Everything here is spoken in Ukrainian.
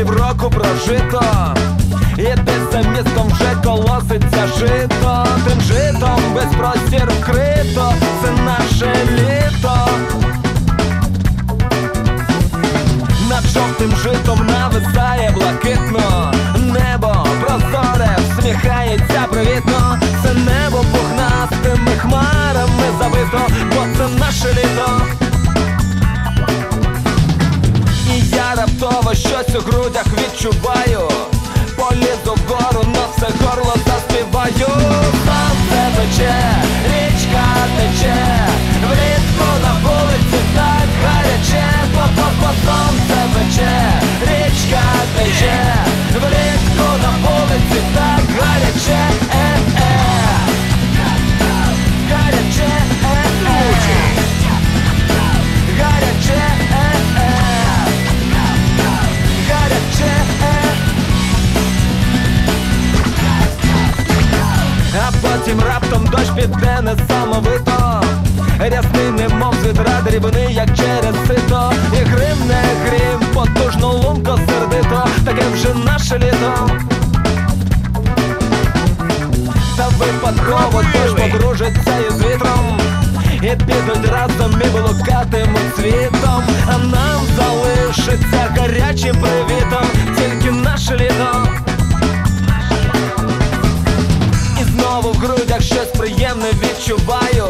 півроку прожито, і десь за містом вже колоситься жито, тим житом весь простір вкрито, раптово грудях відчуваю. Полізу вгору, на все горло заспіваю. Сам себе річка потім раптом дощ піде несамовито Рясний немов з відра дрібний, як через сито. І грим не грім, потужно лунко сердито. Таке вже наше літо. Та випадково дощ подружиться із вітром. І підуть разом і блукатимуть світом. А нам залишиться гарячим привітом. Тільки відчуваю